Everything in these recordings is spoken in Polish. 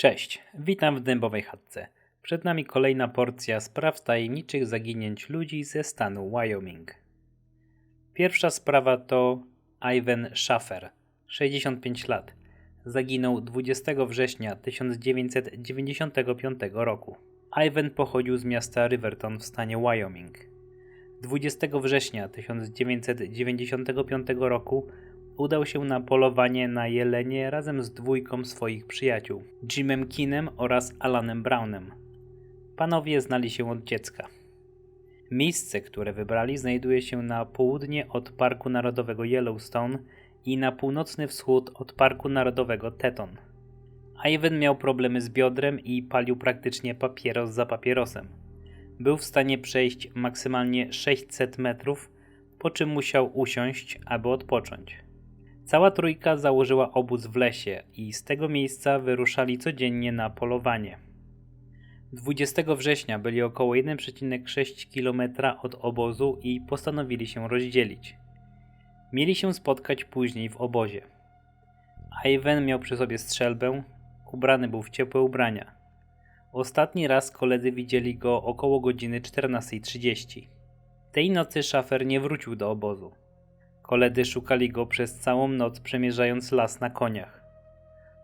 Cześć, witam w Dębowej Chatce. Przed nami kolejna porcja spraw tajemniczych zaginięć ludzi ze stanu Wyoming. Pierwsza sprawa to Ivan Schaffer, 65 lat. Zaginął 20 września 1995 roku. Ivan pochodził z miasta Riverton w stanie Wyoming. 20 września 1995 roku udał się na polowanie na jelenie razem z dwójką swoich przyjaciół, Jimem Kinem oraz Alanem Brownem. Panowie znali się od dziecka. Miejsce, które wybrali, znajduje się na południe od Parku Narodowego Yellowstone i na północny wschód od Parku Narodowego Teton. Ivan miał problemy z biodrem i palił praktycznie papieros za papierosem. Był w stanie przejść maksymalnie 600 metrów, po czym musiał usiąść, aby odpocząć. Cała trójka założyła obóz w lesie i z tego miejsca wyruszali codziennie na polowanie. 20 września byli około 1,6 km od obozu i postanowili się rozdzielić. Mieli się spotkać później w obozie. Ivan miał przy sobie strzelbę, ubrany był w ciepłe ubrania. Ostatni raz koledzy widzieli go około godziny 14.30. Tej nocy szafer nie wrócił do obozu. Koledzy szukali go przez całą noc, przemierzając las na koniach.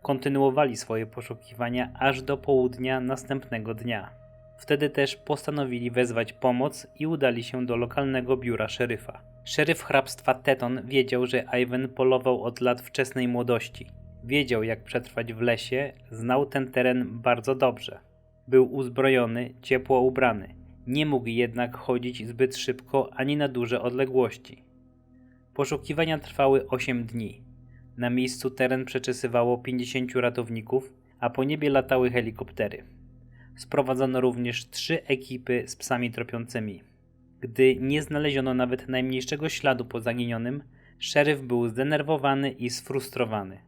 Kontynuowali swoje poszukiwania aż do południa następnego dnia. Wtedy też postanowili wezwać pomoc i udali się do lokalnego biura szeryfa. Szeryf hrabstwa Teton wiedział, że Ivan polował od lat wczesnej młodości. Wiedział, jak przetrwać w lesie, znał ten teren bardzo dobrze. Był uzbrojony, ciepło ubrany. Nie mógł jednak chodzić zbyt szybko ani na duże odległości. Poszukiwania trwały 8 dni. Na miejscu teren przeczesywało 50 ratowników, a po niebie latały helikoptery. Sprowadzono również trzy ekipy z psami tropiącymi. Gdy nie znaleziono nawet najmniejszego śladu po zaginionym, szeryf był zdenerwowany i sfrustrowany.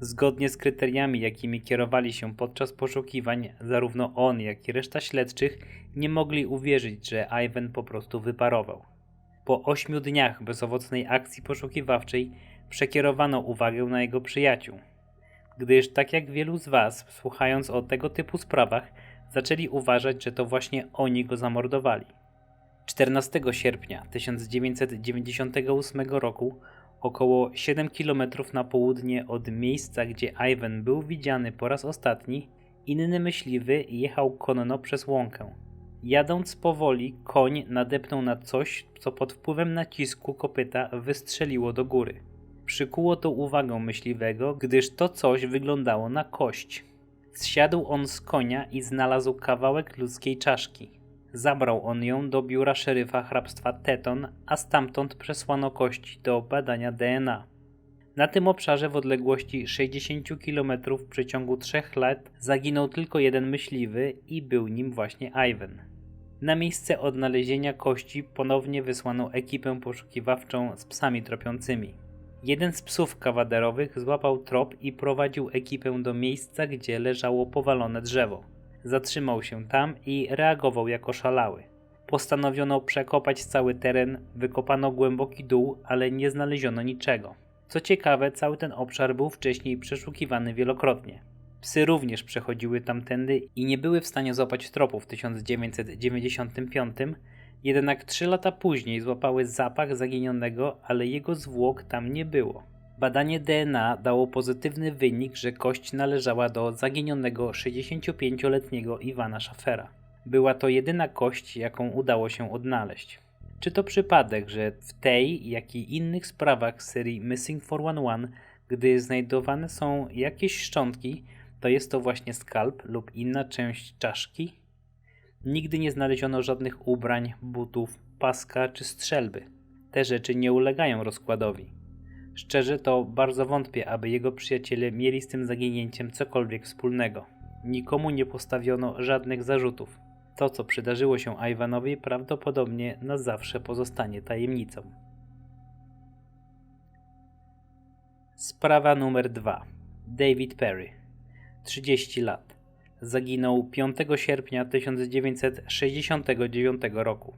Zgodnie z kryteriami, jakimi kierowali się podczas poszukiwań, zarówno on, jak i reszta śledczych nie mogli uwierzyć, że Ivan po prostu wyparował. Po ośmiu dniach bezowocnej akcji poszukiwawczej przekierowano uwagę na jego przyjaciół. Gdyż, tak jak wielu z Was, słuchając o tego typu sprawach, zaczęli uważać, że to właśnie oni go zamordowali. 14 sierpnia 1998 roku, około 7 km na południe od miejsca, gdzie Ivan był widziany po raz ostatni, inny myśliwy jechał konno przez łąkę. Jadąc powoli, koń nadepnął na coś, co pod wpływem nacisku kopyta wystrzeliło do góry. Przykuło to uwagę myśliwego, gdyż to coś wyglądało na kość. Zsiadł on z konia i znalazł kawałek ludzkiej czaszki. Zabrał on ją do biura szeryfa hrabstwa Teton, a stamtąd przesłano kości do badania DNA. Na tym obszarze w odległości 60 km w przeciągu 3 lat zaginął tylko jeden myśliwy i był nim właśnie Ivan. Na miejsce odnalezienia kości ponownie wysłano ekipę poszukiwawczą z psami tropiącymi. Jeden z psów kawaderowych złapał trop i prowadził ekipę do miejsca, gdzie leżało powalone drzewo. Zatrzymał się tam i reagował jako szalały. Postanowiono przekopać cały teren, wykopano głęboki dół, ale nie znaleziono niczego. Co ciekawe, cały ten obszar był wcześniej przeszukiwany wielokrotnie. Psy również przechodziły tamtędy i nie były w stanie złapać tropu w 1995, jednak trzy lata później złapały zapach zaginionego, ale jego zwłok tam nie było. Badanie DNA dało pozytywny wynik, że kość należała do zaginionego 65-letniego Iwana Szafera. Była to jedyna kość, jaką udało się odnaleźć. Czy to przypadek, że w tej, jak i innych sprawach serii Missing 411, gdy znajdowane są jakieś szczątki, to jest to właśnie skalp lub inna część czaszki. Nigdy nie znaleziono żadnych ubrań, butów, paska czy strzelby. Te rzeczy nie ulegają rozkładowi. Szczerze to bardzo wątpię, aby jego przyjaciele mieli z tym zaginięciem cokolwiek wspólnego. Nikomu nie postawiono żadnych zarzutów. To, co przydarzyło się Iwanowi, prawdopodobnie na zawsze pozostanie tajemnicą. Sprawa numer 2. David Perry 30 lat. Zaginął 5 sierpnia 1969 roku.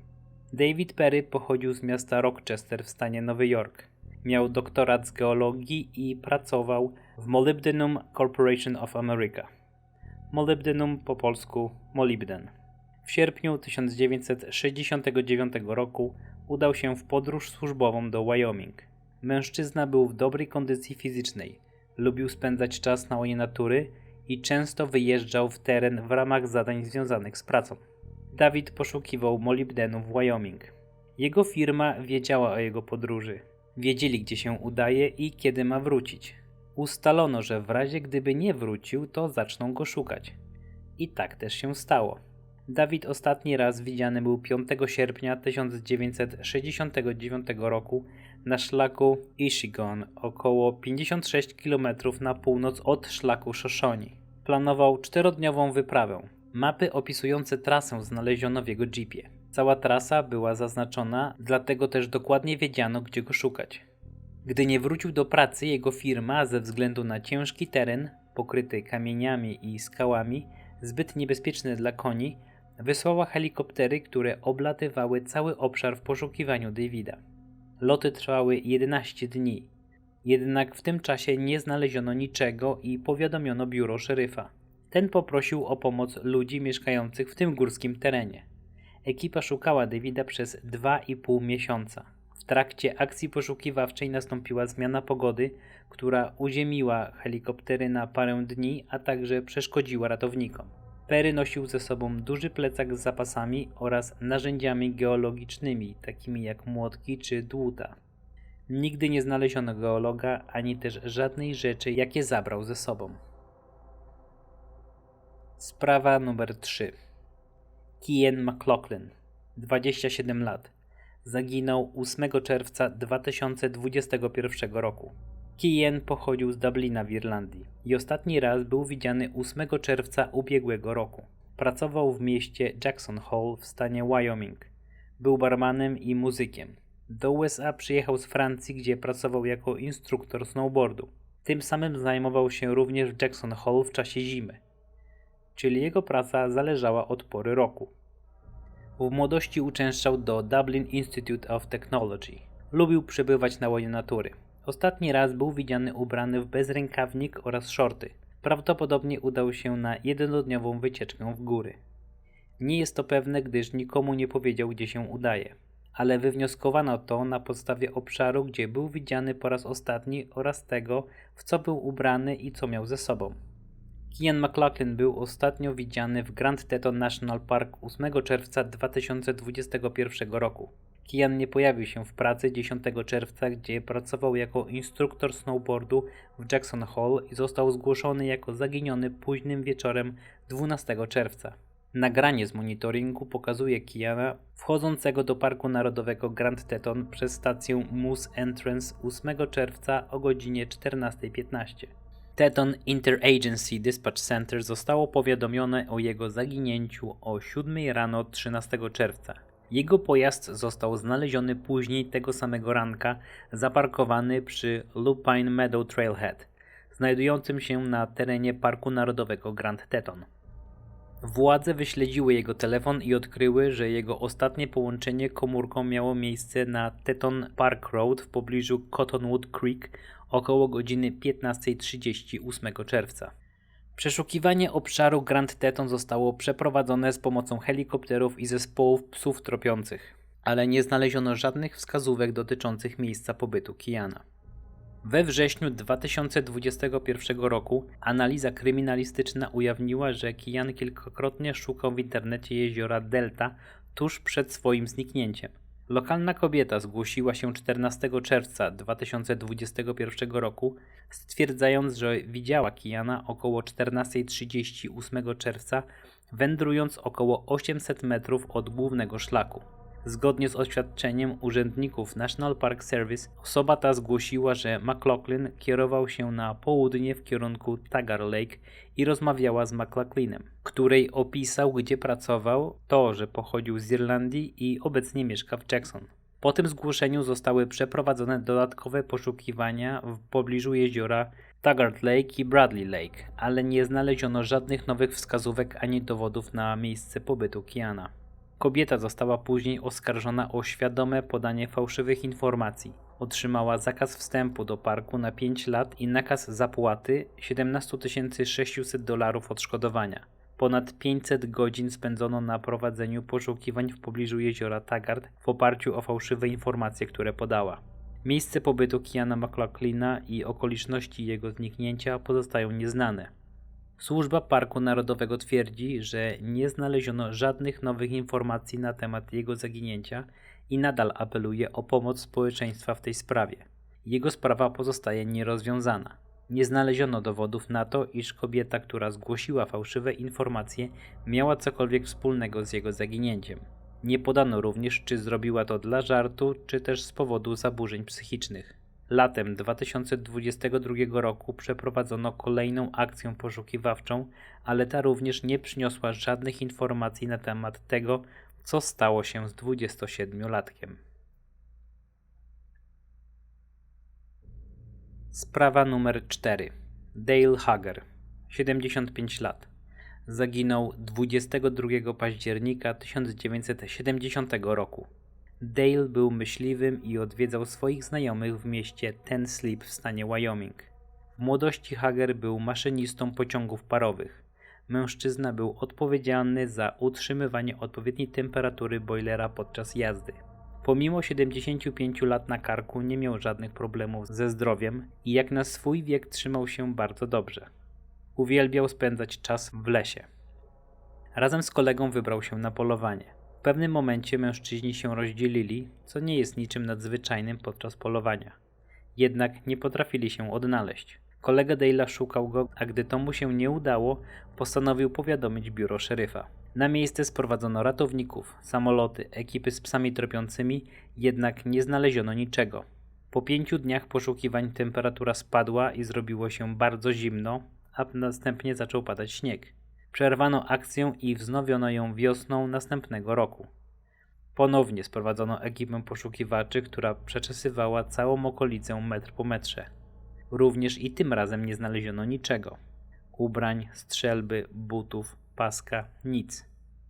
David Perry pochodził z miasta Rochester w stanie Nowy Jork. Miał doktorat z geologii i pracował w Molybdenum Corporation of America. molybdenum po polsku molibden. W sierpniu 1969 roku udał się w podróż służbową do Wyoming. Mężczyzna był w dobrej kondycji fizycznej, lubił spędzać czas na łonie natury i często wyjeżdżał w teren w ramach zadań związanych z pracą. Dawid poszukiwał molibdenu w Wyoming. Jego firma wiedziała o jego podróży. Wiedzieli, gdzie się udaje i kiedy ma wrócić. Ustalono, że w razie gdyby nie wrócił, to zaczną go szukać. I tak też się stało. Dawid ostatni raz widziany był 5 sierpnia 1969 roku na szlaku Ishigon, około 56 km na północ od szlaku Shoshone. Planował czterodniową wyprawę. Mapy opisujące trasę znaleziono w jego jeepie. Cała trasa była zaznaczona, dlatego też dokładnie wiedziano, gdzie go szukać. Gdy nie wrócił do pracy, jego firma, ze względu na ciężki teren, pokryty kamieniami i skałami, zbyt niebezpieczny dla koni, wysłała helikoptery, które oblatywały cały obszar w poszukiwaniu Davida. Loty trwały 11 dni. Jednak w tym czasie nie znaleziono niczego i powiadomiono biuro szeryfa. Ten poprosił o pomoc ludzi mieszkających w tym górskim terenie. Ekipa szukała Davida przez 2,5 miesiąca. W trakcie akcji poszukiwawczej nastąpiła zmiana pogody, która uziemiła helikoptery na parę dni, a także przeszkodziła ratownikom. Perry nosił ze sobą duży plecak z zapasami oraz narzędziami geologicznymi, takimi jak młotki czy dłuta. Nigdy nie znaleziono geologa ani też żadnej rzeczy, jakie zabrał ze sobą. Sprawa numer 3. Kian McLaughlin, 27 lat. Zaginął 8 czerwca 2021 roku. Kian pochodził z Dublina w Irlandii i ostatni raz był widziany 8 czerwca ubiegłego roku. Pracował w mieście Jackson Hole w stanie Wyoming. Był barmanem i muzykiem. Do USA przyjechał z Francji, gdzie pracował jako instruktor snowboardu. Tym samym zajmował się również w Jackson Hole w czasie zimy, czyli jego praca zależała od pory roku. W młodości uczęszczał do Dublin Institute of Technology. Lubił przebywać na łonie natury. Ostatni raz był widziany ubrany w bezrękawnik oraz shorty. Prawdopodobnie udał się na jednodniową wycieczkę w góry. Nie jest to pewne, gdyż nikomu nie powiedział, gdzie się udaje, ale wywnioskowano to na podstawie obszaru, gdzie był widziany po raz ostatni oraz tego, w co był ubrany i co miał ze sobą. Kian McLaughlin był ostatnio widziany w Grand Teton National Park 8 czerwca 2021 roku. Kian nie pojawił się w pracy 10 czerwca, gdzie pracował jako instruktor snowboardu w Jackson Hole i został zgłoszony jako zaginiony późnym wieczorem 12 czerwca. Nagranie z monitoringu pokazuje Kiana wchodzącego do Parku Narodowego Grand Teton przez stację Moose Entrance 8 czerwca o godzinie 14.15. Teton Interagency Dispatch Center zostało powiadomione o jego zaginięciu o 7 rano 13 czerwca. Jego pojazd został znaleziony później tego samego ranka, zaparkowany przy Lupine Meadow Trailhead, znajdującym się na terenie Parku Narodowego Grand Teton. Władze wyśledziły jego telefon i odkryły, że jego ostatnie połączenie komórką miało miejsce na Teton Park Road w pobliżu Cottonwood Creek około godziny 15.30 8 czerwca. Przeszukiwanie obszaru Grand Teton zostało przeprowadzone z pomocą helikopterów i zespołów psów tropiących, ale nie znaleziono żadnych wskazówek dotyczących miejsca pobytu Kiana. We wrześniu 2021 roku analiza kryminalistyczna ujawniła, że Kian kilkakrotnie szukał w internecie jeziora Delta tuż przed swoim zniknięciem. Lokalna kobieta zgłosiła się 14 czerwca 2021 roku, stwierdzając, że widziała Kijana około 14.30 8 czerwca, wędrując około 800 metrów od głównego szlaku. Zgodnie z oświadczeniem urzędników National Park Service, osoba ta zgłosiła, że McLaughlin kierował się na południe w kierunku Tagar Lake i rozmawiała z McLaughlinem, której opisał, gdzie pracował, to, że pochodził z Irlandii i obecnie mieszka w Jackson. Po tym zgłoszeniu zostały przeprowadzone dodatkowe poszukiwania w pobliżu jeziora Taggart Lake i Bradley Lake, ale nie znaleziono żadnych nowych wskazówek ani dowodów na miejsce pobytu Kiana. Kobieta została później oskarżona o świadome podanie fałszywych informacji. Otrzymała zakaz wstępu do parku na 5 lat i nakaz zapłaty 17 600 dolarów odszkodowania. Ponad 500 godzin spędzono na prowadzeniu poszukiwań w pobliżu jeziora Taggart w oparciu o fałszywe informacje, które podała. Miejsce pobytu Kiana McLaughlina i okoliczności jego zniknięcia pozostają nieznane. Służba Parku Narodowego twierdzi, że nie znaleziono żadnych nowych informacji na temat jego zaginięcia i nadal apeluje o pomoc społeczeństwa w tej sprawie. Jego sprawa pozostaje nierozwiązana. Nie znaleziono dowodów na to, iż kobieta, która zgłosiła fałszywe informacje, miała cokolwiek wspólnego z jego zaginięciem. Nie podano również, czy zrobiła to dla żartu, czy też z powodu zaburzeń psychicznych. Latem 2022 roku przeprowadzono kolejną akcję poszukiwawczą, ale ta również nie przyniosła żadnych informacji na temat tego, co stało się z 27-latkiem. Sprawa numer 4. Dale Hager, 75 lat. Zaginął 22 października 1970 roku. Dale był myśliwym i odwiedzał swoich znajomych w mieście Ten Sleep w stanie Wyoming. W młodości Hager był maszynistą pociągów parowych. Mężczyzna był odpowiedzialny za utrzymywanie odpowiedniej temperatury boilera podczas jazdy. Pomimo 75 lat na karku nie miał żadnych problemów ze zdrowiem i jak na swój wiek trzymał się bardzo dobrze. Uwielbiał spędzać czas w lesie. Razem z kolegą wybrał się na polowanie. Pewnym momencie mężczyźni się rozdzielili, co nie jest niczym nadzwyczajnym podczas polowania. Jednak nie potrafili się odnaleźć. Kolega Dale'a szukał go, a gdy to mu się nie udało, postanowił powiadomić biuro szeryfa. Na miejsce sprowadzono ratowników, samoloty, ekipy z psami tropiącymi, jednak nie znaleziono niczego. Po pięciu dniach poszukiwań temperatura spadła i zrobiło się bardzo zimno, a następnie zaczął padać śnieg. Przerwano akcję i wznowiono ją wiosną następnego roku. Ponownie sprowadzono ekipę poszukiwaczy, która przeczesywała całą okolicę metr po metrze. Również i tym razem nie znaleziono niczego. Ubrań, strzelby, butów, paska, nic.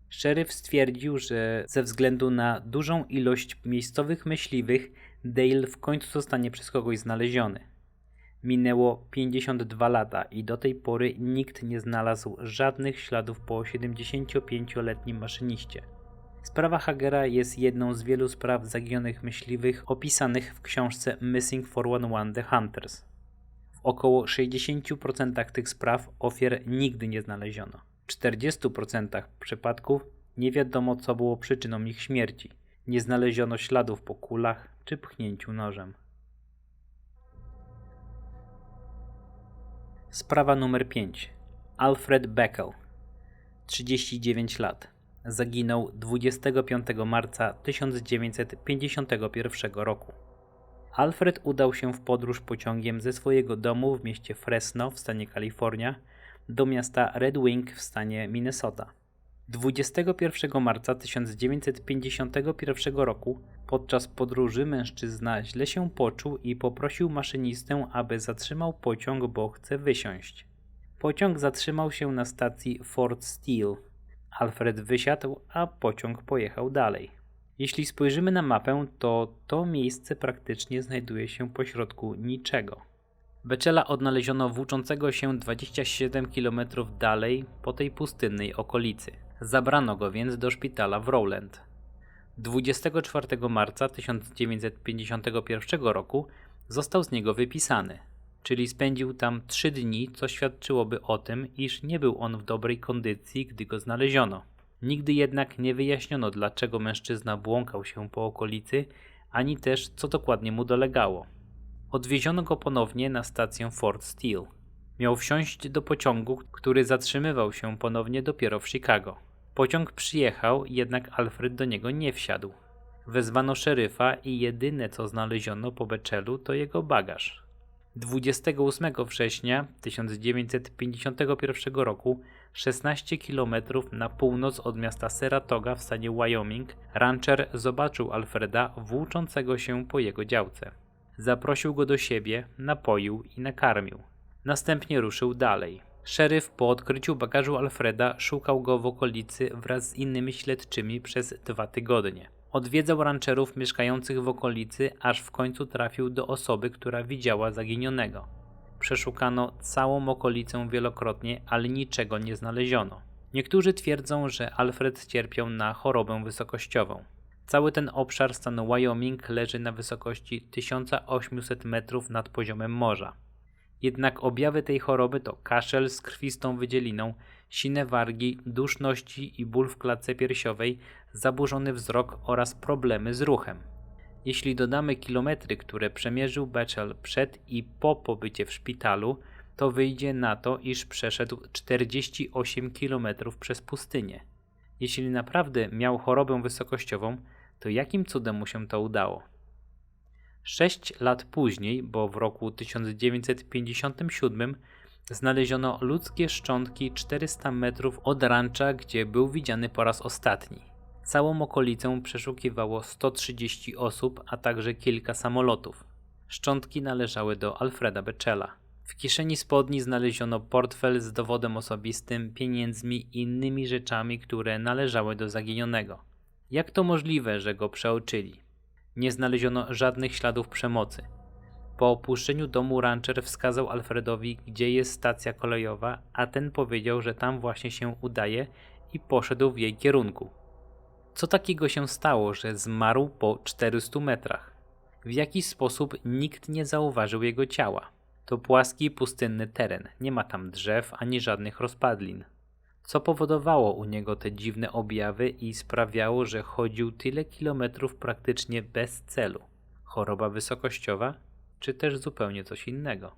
Szeryf stwierdził, że ze względu na dużą ilość miejscowych myśliwych, Dale w końcu zostanie przez kogoś znaleziony. Minęło 52 lata i do tej pory nikt nie znalazł żadnych śladów po 75-letnim maszyniście. Sprawa Hagera jest jedną z wielu spraw zaginionych myśliwych opisanych w książce Missing 411 The Hunters. W około 60% tych spraw ofiar nigdy nie znaleziono. W 40% przypadków nie wiadomo co było przyczyną ich śmierci. Nie znaleziono śladów po kulach czy pchnięciu nożem. Sprawa numer 5. Alfred Beckel, 39 lat. Zaginął 25 marca 1951 roku. Alfred udał się w podróż pociągiem ze swojego domu w mieście Fresno w stanie Kalifornia do miasta Red Wing w stanie Minnesota. 21 marca 1951 roku podczas podróży mężczyzna źle się poczuł i poprosił maszynistę, aby zatrzymał pociąg, bo chce wysiąść. Pociąg zatrzymał się na stacji Fort Steele. Alfred wysiadł, a pociąg pojechał dalej. Jeśli spojrzymy na mapę, to to miejsce praktycznie znajduje się pośrodku niczego. Beczela odnaleziono włóczącego się 27 km dalej po tej pustynnej okolicy. Zabrano go więc do szpitala w Rowland. 24 marca 1951 roku został z niego wypisany, czyli spędził tam 3 dni, co świadczyłoby o tym, iż nie był on w dobrej kondycji, gdy go znaleziono. Nigdy jednak nie wyjaśniono, dlaczego mężczyzna błąkał się po okolicy, ani też co dokładnie mu dolegało. Odwieziono go ponownie na stację Fort Steele. Miał wsiąść do pociągu, który zatrzymywał się ponownie dopiero w Chicago. Pociąg przyjechał, jednak Alfred do niego nie wsiadł. Wezwano szeryfa i jedyne co znaleziono po Beczelu to jego bagaż. 28 września 1951 roku, 16 km na północ od miasta Saratoga w stanie Wyoming, rancher zobaczył Alfreda włóczącego się po jego działce. Zaprosił go do siebie, napoił i nakarmił. Następnie ruszył dalej. Szeryf po odkryciu bagażu Alfreda szukał go w okolicy wraz z innymi śledczymi przez dwa tygodnie. Odwiedzał rancherów mieszkających w okolicy, aż w końcu trafił do osoby, która widziała zaginionego. Przeszukano całą okolicę wielokrotnie, ale niczego nie znaleziono. Niektórzy twierdzą, że Alfred cierpiał na chorobę wysokościową. Cały ten obszar stanu Wyoming leży na wysokości 1800 metrów nad poziomem morza. Jednak objawy tej choroby to kaszel z krwistą wydzieliną, sine wargi, duszności i ból w klatce piersiowej, zaburzony wzrok oraz problemy z ruchem. Jeśli dodamy kilometry, które przemierzył Bechel przed i po pobycie w szpitalu, to wyjdzie na to, iż przeszedł 48 km przez pustynię. Jeśli naprawdę miał chorobę wysokościową, to jakim cudem mu się to udało? Sześć lat później, bo w roku 1957, znaleziono ludzkie szczątki 400 metrów od rancza, gdzie był widziany po raz ostatni. Całą okolicę przeszukiwało 130 osób, a także kilka samolotów. Szczątki należały do Alfreda Bechela. W kieszeni spodni znaleziono portfel z dowodem osobistym, pieniędzmi i innymi rzeczami, które należały do zaginionego. Jak to możliwe, że go przeoczyli? Nie znaleziono żadnych śladów przemocy. Po opuszczeniu domu rancher wskazał Alfredowi, gdzie jest stacja kolejowa, a ten powiedział, że tam właśnie się udaje i poszedł w jej kierunku. Co takiego się stało, że zmarł po 400 metrach? W jaki sposób nikt nie zauważył jego ciała? To płaski, pustynny teren, nie ma tam drzew ani żadnych rozpadlin. Co powodowało u niego te dziwne objawy i sprawiało, że chodził tyle kilometrów praktycznie bez celu? Choroba wysokościowa, czy też zupełnie coś innego?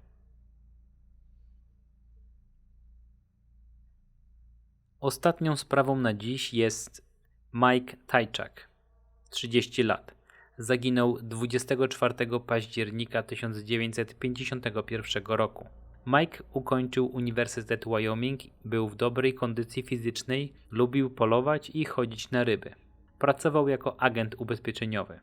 Ostatnią sprawą na dziś jest Mike Tajczak, 30 lat. Zaginął 24 października 1951 roku. Mike ukończył Uniwersytet Wyoming, był w dobrej kondycji fizycznej, lubił polować i chodzić na ryby. Pracował jako agent ubezpieczeniowy.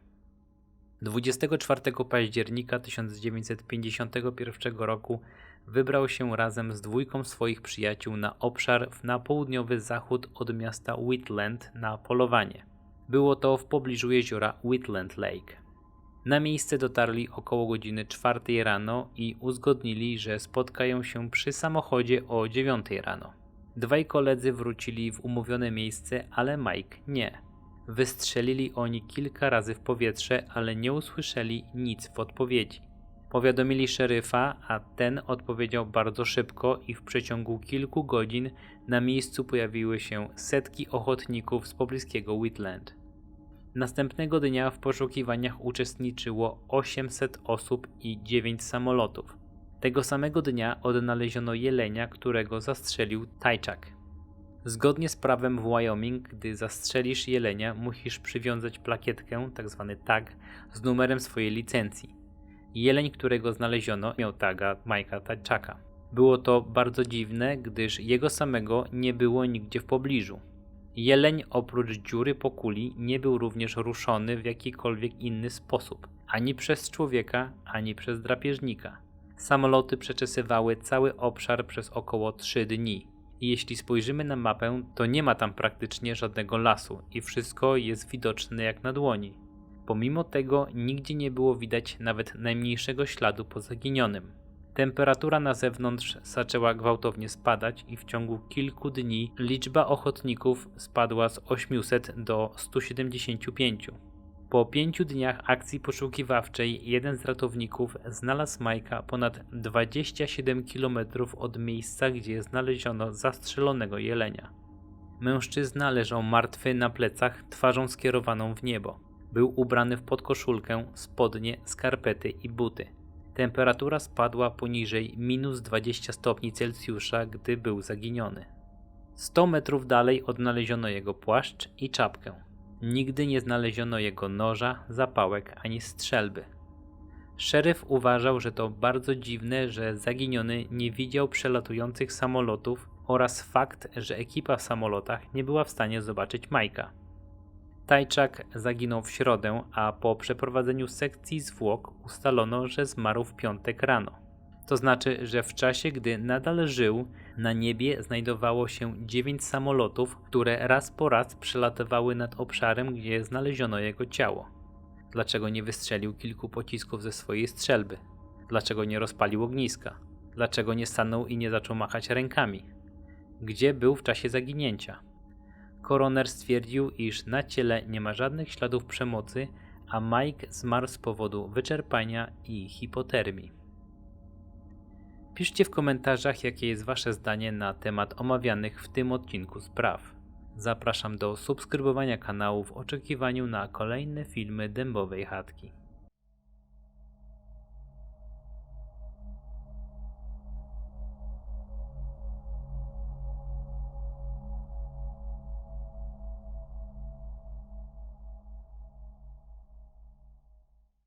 24 października 1951 roku wybrał się razem z dwójką swoich przyjaciół na obszar na południowy zachód od miasta Wheatland na polowanie. Było to w pobliżu jeziora Wheatland Lake. Na miejsce dotarli około godziny 4 rano i uzgodnili, że spotkają się przy samochodzie o 9 rano. Dwaj koledzy wrócili w umówione miejsce, ale Mike nie. Wystrzelili oni kilka razy w powietrze, ale nie usłyszeli nic w odpowiedzi. Powiadomili szeryfa, a ten odpowiedział bardzo szybko i w przeciągu kilku godzin na miejscu pojawiły się setki ochotników z pobliskiego Whitland. Następnego dnia w poszukiwaniach uczestniczyło 800 osób i 9 samolotów. Tego samego dnia odnaleziono jelenia, którego zastrzelił Tajczak. Zgodnie z prawem w Wyoming, gdy zastrzelisz jelenia, musisz przywiązać plakietkę, tzw. Tak tag, z numerem swojej licencji. Jeleń, którego znaleziono, miał taga Majka Tajczaka. Było to bardzo dziwne, gdyż jego samego nie było nigdzie w pobliżu. Jeleń oprócz dziury po kuli nie był również ruszony w jakikolwiek inny sposób, ani przez człowieka, ani przez drapieżnika. Samoloty przeczesywały cały obszar przez około 3 dni. Jeśli spojrzymy na mapę, to nie ma tam praktycznie żadnego lasu i wszystko jest widoczne jak na dłoni. Pomimo tego nigdzie nie było widać nawet najmniejszego śladu po zaginionym. Temperatura na zewnątrz zaczęła gwałtownie spadać i w ciągu kilku dni liczba ochotników spadła z 800 do 175. Po pięciu dniach akcji poszukiwawczej jeden z ratowników znalazł Majka ponad 27 km od miejsca, gdzie znaleziono zastrzelonego jelenia. Mężczyzna leżał martwy na plecach, twarzą skierowaną w niebo. Był ubrany w podkoszulkę, spodnie, skarpety i buty. Temperatura spadła poniżej minus 20 stopni Celsjusza, gdy był zaginiony. 100 metrów dalej odnaleziono jego płaszcz i czapkę. Nigdy nie znaleziono jego noża, zapałek ani strzelby. Szeryf uważał, że to bardzo dziwne, że zaginiony nie widział przelatujących samolotów oraz fakt, że ekipa w samolotach nie była w stanie zobaczyć Majka. Tajczak zaginął w środę, a po przeprowadzeniu sekcji zwłok ustalono, że zmarł w piątek rano. To znaczy, że w czasie, gdy nadal żył, na niebie znajdowało się dziewięć samolotów, które raz po raz przelatywały nad obszarem, gdzie znaleziono jego ciało. Dlaczego nie wystrzelił kilku pocisków ze swojej strzelby? Dlaczego nie rozpalił ogniska? Dlaczego nie stanął i nie zaczął machać rękami? Gdzie był w czasie zaginięcia? Koroner stwierdził, iż na ciele nie ma żadnych śladów przemocy, a Mike zmarł z powodu wyczerpania i hipotermii. Piszcie w komentarzach, jakie jest Wasze zdanie na temat omawianych w tym odcinku spraw. Zapraszam do subskrybowania kanału w oczekiwaniu na kolejne filmy Dębowej Chatki.